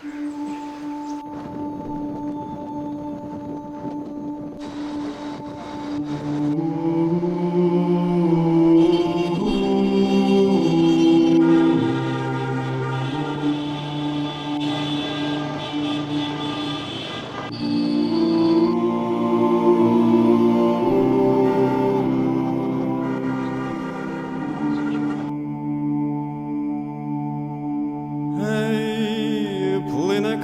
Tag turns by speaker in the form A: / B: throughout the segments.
A: Música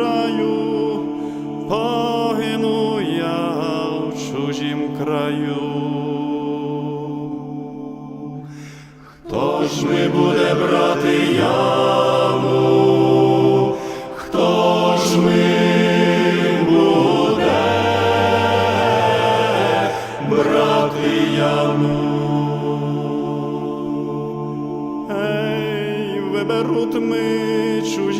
A: краю, погину я в чужім краю. Хто ж ми буде брати яму? Хто ж ми буде брати яму? Ми чужі